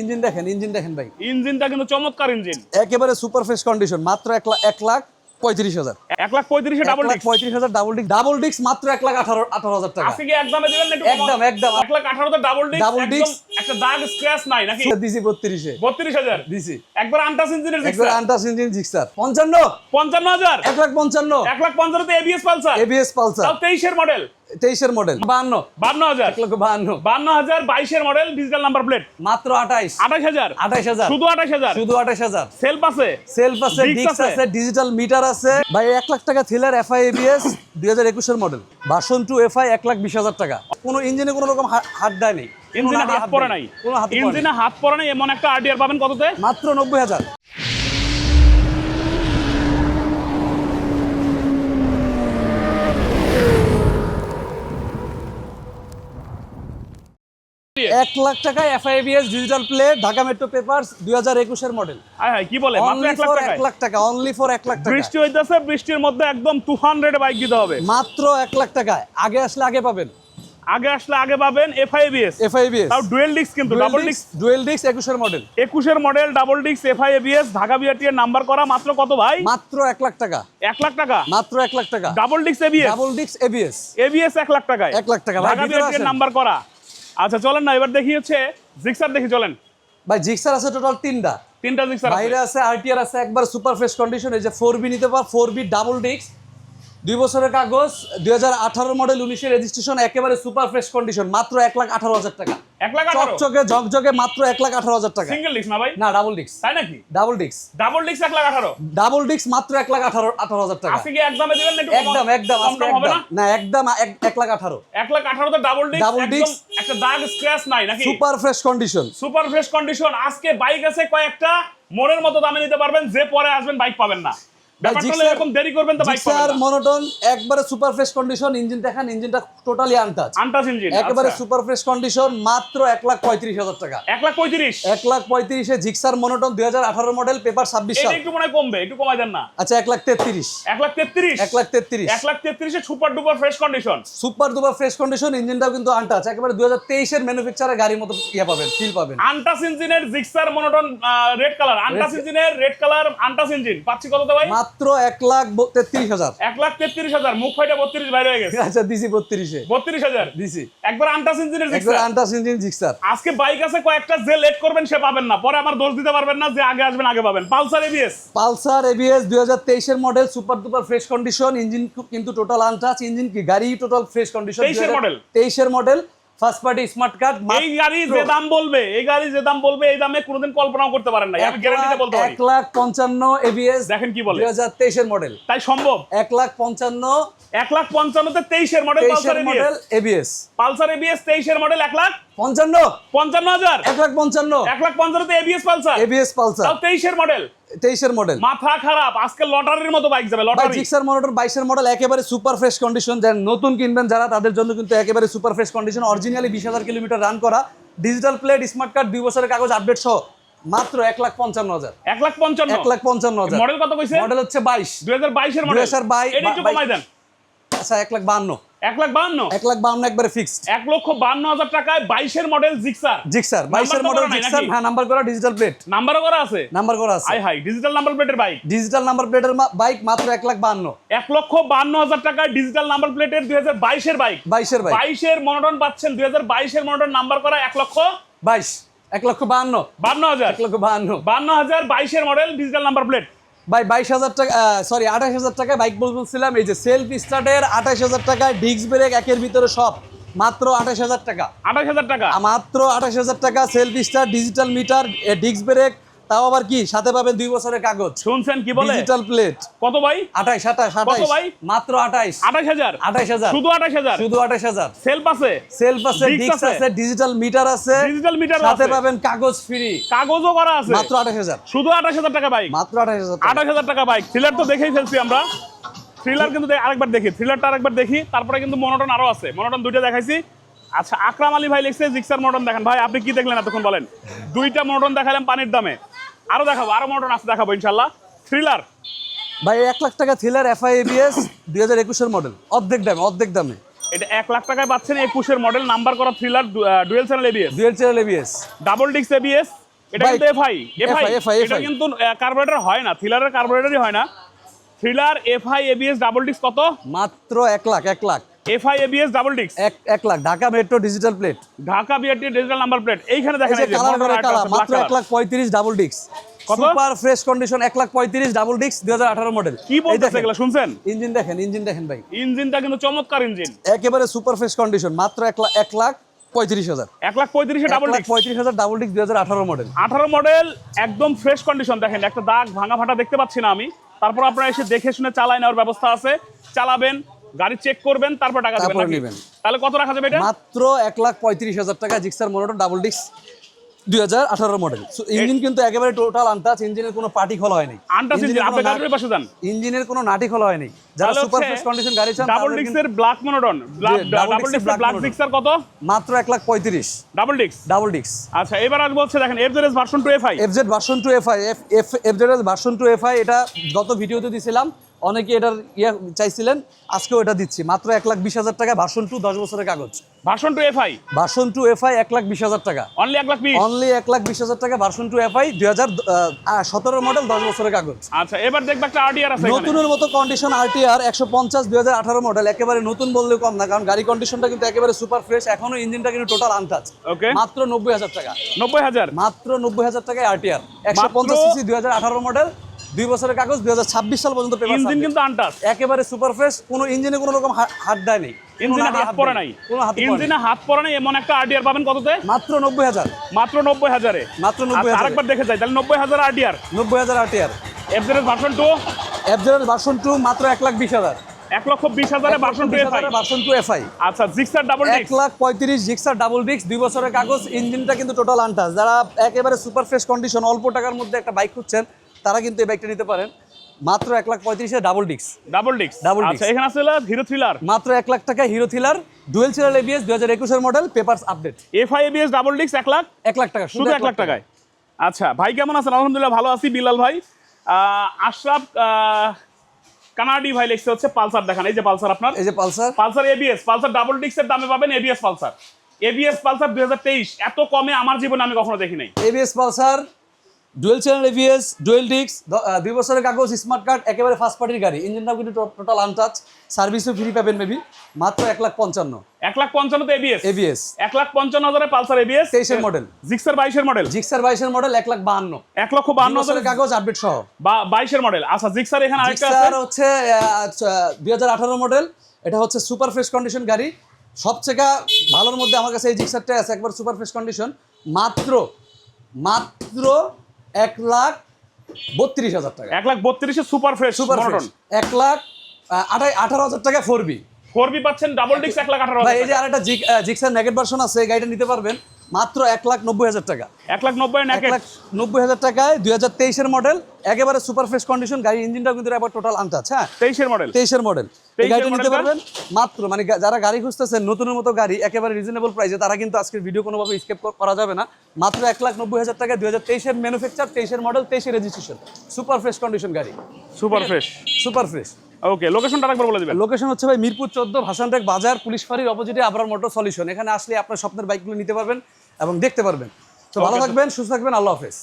Engine দেখেন engine দেখেন ভাই। ইঞ্জিনটা কিন্তু চমৎকার ইঞ্জিন। একেবারে সুপার ফ্রেশ কন্ডিশন মাত্র এক লাখ এক লাখ পঁয়ত্রিশ হাজার। এক লাখ পঁয়ত্রিশে ডাবল লাখ পঁয়ত্রিশ হাজার ডাবল ডিস্ক ডাবল ডিস্ক মাত্র এক লাখ আঠারো আঠারো হাজার টাকা। আজকে একদমে দিবেন একটু একদম, একদম। এক লাখ আঠারোতে ডাবল ডিস্ক Double একদম একটা দাগ স্ক্র্যাচ নাই নাকি? দিছি বত্রিশে। বত্রিশ হাজার। দিছি। একবার আন্টাস ইঞ্জিনের একবার আন্টাস ইঞ্জিন জিক্সার পঞ্চান্ন? পঞ্চান্ন হাজার। এক লাখ পঞ্চান্ন। এক লাখ পঞ্চান্নতে এবিএস পালসার। ABS Pulsar. তেইশের মডেল তেইশের মডেল বাহান্ন। বান্ন হাজার। এক লক্ষ বাহান্ন। বান্ন হাজার বাইশের মডেল ডিজিটাল নাম্বার প্লেট মাত্র আঠাইশ। আঠাশ হাজার। আঠাইশ হাজার। শুধু আঠাশ হাজার। শুধু আঠাইশ হাজার। সেলফ আছে। সেলফ আছে ডিক্স আছে। ডিজিটাল মিটার আছে। ভাই এক লাখ টাকা থ্রিলার এফআই এবিএস দুই হাজার একুশের মডেল ভার্সন টু এফআই এক লাখ বিশ হাজার টাকা। কোনো ইঞ্জিনে কোনো রকম হাত দেয় নেই। ইঞ্জিনে হাত পড়ে নাই। কোনো হাত। ইঞ্জিনে হাত পড়ে নাই এমন একটা আরডিআর পাবেন কততে? মাত্র নব্বই হাজার। এক লাখ টাকা FIBS digital plate Dhaka metro papers দুই হাজার একুশের মডেল হায় হায় কি বলে মাত্র এক লাখ টাকা অনলি ফর এক লাখ টাকা বৃষ্টি হইতেছে বৃষ্টির মধ্যে একদম টু হান্ড্রেড বাইক দিতে হবে মাত্র এক লাখ টাকায় আগে আসলে আগে পাবেন আগে আসলে আগে পাবেন এফআইবিএস এফআইবিএস তাও ডুয়েল ডিস্ক কিন্তু ডাবল ডিস্ক ডুয়েল ডিস্ক একুশের মডেল একুশের model double disc FIBS Dhaka BRT এর নাম্বার করা মাত্র কত ভাই মাত্র এক লাখ টাকা এক লাখ টাকা মাত্র এক লাখ টাকা double disc ABS double disc ABS ABS এক লাখ টাকায় এক লাখ টাকা। ঢাকা বিআরটি এর নাম্বার করা আচ্ছা চলেন না এবার দেখি হচ্ছে জিক্সার দেখি চলেন। ভাই জিক্সার আছে টোটাল তিনটা। তিনটা জিক্সার আছে। বাইরে আছে আরটিআর আছে একবার সুপার ফ্রেশ কন্ডিশন এই যে ফোর বি নিতে পার ফোর বি ডাবল ডিস্ক দুই বছরের কাগজ দুই হাজার আঠারো মডেল উনিশের রেজিস্ট্রেশন একেবারে সুপার ফ্রেশ কন্ডিশন মাত্র এক লাখ আঠারো হাজার টাকা। এক লাখ আঠারো? চকচকে ঝকঝকে মাত্র এক লাখ আঠারো হাজার টাকা। সিঙ্গেল ডিস্ক না ভাই? না ডাবল ডিস্ক তাই নাকি? ডাবল ডিস্ক ডাবল ডিস্ক এক লাখ আঠারো? ডাবল ডিস্ক মাত্র এক লাখ আঠারো আঠারো হাজার টাকা। আজকে কি একদমে দিবেন না একদম একদম আজকে একদম। না? একদম এক- লাখ আঠারো। এক লাখ আঠারোতে ডাবল ডিস্ক একদম disc। একটা দাগ স্ক্র্যাচ নাই নাকি? Super fresh condition super fresh condition আজকে বাইক আছে কয়েকটা মনের মতো দামে নিতে পারবেন যে পরে আসবেন বাইক পাবেন না। এরকম দেরি করবেন তো বাইক জিক্সার মনোটন একবারে সুপার ফ্রেশ কন্ডিশন ইঞ্জিন দেখান ইঞ্জিনটা টোটালি আনটাচ আনটাস ইঞ্জিন একেবারে সুপার ফ্রেশ কন্ডিশন মাত্র এক লাখ পঁয়ত্রিশ হাজার টাকা। এক লাখ পঁয়ত্রিশ? এক লাখ পঁয়ত্রিশে জিক্সার মনোটন দুই হাজার আঠারো মডেল পেপার ছাব্বিশ সাল একটু মনে কমবে একটু কমাই দেন না। আচ্ছা এক লাখ তেত্রিশ। এক লাখ তেত্রিশ? এক লাখ তেত্রিশ। এক lakh তেত্রিশে super duper fresh condition super duper fresh condition ইঞ্জিনটাও কিন্তু আনটাচ একেবারে দুই হাজার তেইশের ম্যানুফ্যাকচারের গাড়ির মতো ইয়ে পাবেন ফিল পাবেন। আনটাস ইঞ্জিনের Gixxer monotone red colour untouch ইঞ্জিনের রেড কালার আনটাস ইঞ্জিন পাচ্ছি কত ভাই? মাত্র এক লাখ তেত্রিশ হাজার। এক লাখ তেত্রিশ হাজার। মুখ ফাইটা বত্রিশ বাইরে হয়ে গেছে। আচ্ছা দিছি বত্রিশে। বত্রিশ হাজার? দিছি। একবার আনটাস ইঞ্জিনের একবার আনটাচ ইঞ্জিন জিক্সার আজকে বাইক আছে কয়েকটা যে লেট করবেন সে পাবেন না। পরে আমার দোষ দিতে পারবেন না যে আগে আসবেন আগে পাবেন। পালসার এবিএস পালসার এবিএস দুই হাজার তেইশের model super duper fresh condition engine কিন্তু টোটাল আনটাচ ইঞ্জিন কি? গাড়ি টোটাল ফ্রেশ কন্ডিশন 23 এর model। তেইশের model first party smart card এই গাড়ি যে দাম বলবে এই গাড়ি যে দাম বলবে এই দামে কোনোদিন কল্পনাও করতে পারেন না আমি গ্যারান্টিতে বলতে পারি। এক লাখ পঞ্চান্ন এবিএস দেখেন কি বলে। দুই হাজার তেইশের মডেল তাই সম্ভব? এক লাখ পঞ্চান্ন এক লাখ পঞ্চান্নতে তেইশের model Pulsar model ABS Pulsar ABS তেইশের মডেল এক লাখ? পঞ্চান্ন। পঞ্চান্ন হাজার? এক লাখ পঞ্চান্ন। এক লাখ পঞ্চান্নতে এবিএস পালসার? ABS Pulsar. তাও তেইশের মডেল তেইশের মডেল মাথা খারাপ আজকে লটারির মতো বাইক যাবে লটারি। জিক্সার মডেল বাইশের মডেল একেবারে সুপার ফ্রেশ কন্ডিশন যারা নতুন কিনবেন যারা তাদের জন্য কিন্তু একেবারে সুপার ফ্রেশ কন্ডিশন অরিজিনালি বিশ হাজার কিলোমিটার রান করা। ডিজিটাল প্লেট স্মার্ট কার্ড দুই বছরের কাগজ আপডেট সহ। মাত্র এক লাখ পঞ্চান্ন হাজার। এক লাখ পঞ্চান্ন? এক লাখ পঞ্চান্ন হাজার। মডেল কত কইছে? মডেল হচ্ছে বাইশ। দুই হাজার বাইশের মডেল 2022 এটা একটু কমাই দেন। আচ্ছা এক লাখ এক লাখ বাহান্ন? এক লাখ একবারে ফিক্সড এক লক্ষ হাজার টাকায় বাইশের মডেল জিক্সার জিক্সার বাইশের মডেল জিক্সার হ্যাঁ নাম্বার করা ডিজিটাল প্লেট নাম্বারও করা আছে? নাম্বার করা আছে। হাই ডিজিটাল নাম্বার প্লেটের বাইক ডিজিটাল নাম্বার প্লেটের বাইক মাত্র এক লাখ বান্ন এক লক্ষ বান্ন হাজার টাকায় ডিজিটাল নাম্বার প্লেটের দুই হাজার বাইশের বাইক বাইশের বাইক বাইশের মনোটন পাচ্ছেন দুই হাজার বাইশের মনোটন নাম্বার করা এক লক্ষ বাইশ এক লক্ষ বান্ন বান্ন হাজার। এক লক্ষ বান্ন বান্ন হাজার বাইশের মডেল ডিজিটাল নাম্বার প্লেট ভাই বাইশ হাজার টাকা সরি আঠাশ হাজার টাকায় বাইক বলছিলাম এই যে সেলফ স্টার্টের আঠাশ হাজার টাকায় ডিস্ক ব্রেক একের ভিতরে সব। মাত্র আঠাশ হাজার টাকা। আঠাশ হাজার টাকা? মাত্র আঠাশ হাজার টাকা self start digital meter disc brake তাও আবার কি? সাথে পাবেন দুই বছরের কাগজ। শুনছেন কি বলে? ডিজিটাল প্লেট কত ভাই? আঠাইশ আঠাশ আঠাইশ। ভাই? মাত্র আঠাইশ। আঠাশ হাজার? আঠাইশ হাজার। শুধু আঠাশ হাজার? শুধু আঠাশ হাজার। সেলফ আছে? সেলফ আছে ডিস্ক আছে। আছে ডিজিটাল মিটার আছে। ডিজিটাল মিটার সাথে পাবেন কাগজ ফ্রি কাগজও করা আছে? মাত্র আঠাশ হাজার। শুধু আঠাশ হাজার টাকা বাইক মাত্র আঠাশ হাজার টাকা। বাইক থ্রিলার তো দেখেই ফেলছি আমরা। থ্রিলার কিন্তু আরেকবার দেখি। থ্রিলারটা আরেকবার দেখি। তারপরে কিন্তু মনোটন আরও আছে। মনোটন দুইটা দেখাইছি। আচ্ছা আকরাম আলী ভাই লিখছে জিক্সার মনোটন দেখেন। ভাই আপনি কি দেখলেন এতক্ষণ বলেন? দুইটা মনোটন দেখালাম পানির দামে। আরও দেখাবো আরও মনোটন আছে দেখাবো ইনশাল্লাহ থ্রিলার ভাই এক লাখ টাকা থ্রিলার এফআই এবিএস দুই হাজার একুশের মডেল অর্ধেক দামে অর্ধেক দামে। এটা এক লাখ টাকায় পাচ্ছেন একুশের মডেল নাম্বার করা thriller dual channel ABS dual channel ABS double ডিক্স এবিএস এটা কিন্তু এফআই এফআই এটা কিন্তু কার্বোরেটর হয় না থ্রিলারের কার্বোরেটরই হয় না। Thriller FI ABS double disc কত? মাত্র এক লাখ এক লাখ। এফআই এবিএস ডাবল এক lakh. Dhaka metro digital plate Dhaka BRT digital number plate এইখানে দেখেন এই যে কালার মাত্র লাখ পঁয়ত্রিশ ডাবল ডিস্ক কত? সুপার ফ্রেশ কন্ডিশন লাখ পঁয়ত্রিশ ডাবল ডিস্ক দুই হাজার আঠারো মডেল কি বলতেছে এগুলো শুনছেন? ইঞ্জিন দেখেন ইঞ্জিন দেখেন ভাই। ইঞ্জিনটা কিন্তু চমৎকার ইঞ্জিন একেবারে সুপার ফ্রেশ কন্ডিশন মাত্র এক লাখ এক লাখ পঁয়ত্রিশ হাজার। এক লাখ পঁয়ত্রিশে ডাবল ডিস্ক পঁয়ত্রিশ হাজার ডাবল ডিস্ক দুই হাজার আঠারো মডেল আঠারো মডেল একদম ফ্রেশ কন্ডিশন দেখেন একটা দাগ ভাঙা ফাটা দেখতে পাচ্ছি না আমি। তারপর আপনারা এসে দেখে শুনে চালাই নেওয়ার ব্যবস্থা আছে। চালাবেন গাড়ি চেক করবেন তারপর টাকা দেবেন নেবেন। তাহলে কত রাখা যাবে এটা? মাত্র এক লাখ পঁয়ত্রিশ হাজার টাকা জিক্সার মোটর ডাবল ডিস্ক দুই হাজার আঠারো মডেল ইঞ্জিন কিন্তু একেবারে টোটাল আনটাচ ইঞ্জিনের কোনো পার্টি খোলা হয়নি। ইঞ্জিন ইঞ্জিনের আপনি কোনো গাড়ির পাশে যান। ইঞ্জিনের কোনো নাটি খোলা হয়নি। যারা সুপার ফ্রেশ কন্ডিশন গাড়ি চান ডাবল ব্ল্যাক ডাবল ডিস্কের black ব্ল্যাক। ডিস্কের কত? মাত্র এক লাখ পঁয়ত্রিশ। ডাবল ডিস্ক ডাবল ডিস্ক আচ্ছা এবার আসব হচ্ছে দেখেন FZS version two FI FZ version two FI F F FZ version two FI এটা গত ভিডিওতে দিছিলাম। অনেকে এটার ইয়ে চাইছিলেন আজকেও এটা দিচ্ছি। মাত্র এক লাখ বিশ হাজার টাকা ভার্সন টু দশ বছরের কাগজ। Version two FI version two FI এক লাখ বিশ হাজার টাকা। অনলি এক লাখ অনলি এক লাখ বিশ হাজার টাকা ভার্সন টু এফআই দুই হাজার সতেরো মডেল দশ বছরের কাগজ। আচ্ছা এবার দেখবে একটা আরডিআর আছে নতুনের মতো কন্ডিশন আরটিআর একশো পঞ্চাশ দুই হাজার আঠারো মডেল একেবারে নতুন বললেও কম না কারণ গাড়ি কন্ডিশনটা কিন্তু একেবারে সুপার ফ্রেশ এখনও ইঞ্জিনটা কিন্তু টোটাল আনটাচ ওকে মাত্র নব্বই হাজার টাকা। নব্বই হাজার? মাত্র নব্বই হাজার টাকায় আরটিআর একশো পঞ্চাশ সিসি দুই হাজার আঠারো মডেল দুই বছরের কাগজ দুই হাজার ছাব্বিশ সাল পর্যন্ত ইঞ্জিন কিন্তু আনটাস একেবারে সুপার ফ্রেশ কোনো ইঞ্জিনে কোনো রকম হাত দেয় নেই। ইঞ্জিনে হাত পড়ে নাই। কোনো হাত ইঞ্জিনে হাত পড়ে নাই এমন একটা আরডিআর পাবেন কততে? মাত্র নব্বই হাজার। মাত্র নব্বই হাজারে। মাত্র নব্বই আচ্ছা, হাজার। আরেকবার দেখে যাই তাহলে নব্বই হাজার আরডিআর নব্বই হাজার FZS version two FZ version two মাত্র এক লাখ বিশ হাজার। এক লক্ষ বিশ হাজারে version two FI version two FI আচ্ছা জিক্সার ডাবল এক লাখ পঁয়ত্রিশ জিক্সার ডাবল ডিস্ক দুই বছরের কাগজ ইঞ্জিনটা কিন্তু টোটাল আনটাস যারা একেবারে সুপার ফ্রেশ কন্ডিশন অল্প টাকার মধ্যে একটা বাইক খুঁজছেন তারা কিন্তু এই বাইকটা নিতে পারেন। মাত্র এক লাখ পঁয়ত্রিশে double disc double disc double. আচ্ছা এখানে আছে হিরো থ্রিলার মাত্র এক লাখ টাকা Hero thriller dual chiller ABS দুই হাজার একুশের model papers update FI ABS double disc এক লাখ? এক লাখ টাকা শুধু এক লাখ টাকায়। আচ্ছা ভাই কেমন আছেন? আলহামদুলিল্লাহ ভালো আছি বিলাল ভাই। আশরাফ কানাডি ভাই লিখছে হচ্ছে পালসার দেখান। এই যে পালসার আপনার? এই যে Pulsar. Pulsar ABS Pulsar double ডিস্কের দামে পাবেন এবিএস পালসার। এবিএস পালসার দুই হাজার তেইশ এত কমে আমার জীবনে আমি কখনো দেখি নাই। ABS Pulsar dual channel ABS dual disc দুই বছরের কাগজ স্মার্ট কার্ড একেবারে ফার্স্ট পার্টির গাড়ি। ইঞ্জিনটাও কিন্তু টোটাল আনটাচ সার্ভিসও ফ্রি পাবেন মেবি মাত্র এক লাখ পঞ্চান্ন। এক লাখ পঞ্চান্নতে এবিএস এবিএস এক লাখ পঞ্চান্ন হাজারে পালসার এবিএস তেইশের মডেল জিক্সার বাইশের মডেল জিক্সার বাইশের মডেল এক লাখ বাহান্ন। এক লক্ষ দুই বছরের কাগজ আপডেট সহ। বা বাইশের মডেল আচ্ছা জিক্সার এখানে আরেকটা জিক্সার হচ্ছে দুই হাজার আঠারো মডেল এটা হচ্ছে সুপার ফ্রেশ কন্ডিশন গাড়ি। সবচেয়ে ভালোর মধ্যে আমার কাছে এই জিক্সারটা আছে একবার সুপার ফ্রেশ কন্ডিশন মাত্র মাত্র এক লাখ বত্রিশ হাজার টাকা। এক লাখ বত্রিশে সুপার ফ্রেশ সুপার ফ্রেশ। এক লাখ আঠাই আঠারো হাজার টাকা ফোর বি। ফোর বি পাচ্ছেন ডাবল ডিস্ক এক লাখ আঠারো এই যে আরেকটা জিক জিক্সার নেগেট ভার্সন আছে এই গাড়িটা নিতে পারবেন। মাত্র এক লাখ নব্বই হাজার টাকা। এক লাখ নব্বই এক লাখ নব্বই হাজার টাকায় দুই হাজার তেইশের মডেল একেবারে সুপার ফ্রেশ কন্ডিশন গাড়ি ইঞ্জিনটাও কিন্তু এবার টোটাল আনটাচ হ্যাঁ? তেইশের মডেল তেইশের মডেল এই গাড়িটা নিতে পারবেন মাত্র মানে যারা গাড়ি খুঁজতেছেন নতুনের মতো গাড়ি একেবারে রিজনেবল প্রাইসে তারা কিন্তু আজকের ভিডিও কোনোভাবে স্কেপ করা যাবে না। মাত্র এক লাখ নব্বই হাজার টাকা দুই হাজার তেইশের ম্যানুফ্যাকচার তেইশের মডেল তেইশের রেজিস্ট্রেশন সুপার ফ্রেশ কন্ডিশন গাড়ি। Super fresh super fresh okay লোকেশনটা আরেকবার বলে দিবেন। লোকেশন হচ্ছে ভাই মিরপুর চোদ্দ ভাসানটেক বাজার পুলিশ ফাঁড়ির অপোজিটে আবরার মোটর সলিউশন এখানে আসলে আপনার স্বপ্নের বাইকগুলো নিতে পারবেন এবং দেখতে পারবেন। তো ভালো থাকবেন সুস্থ থাকবেন আল্লাহ হাফেজ।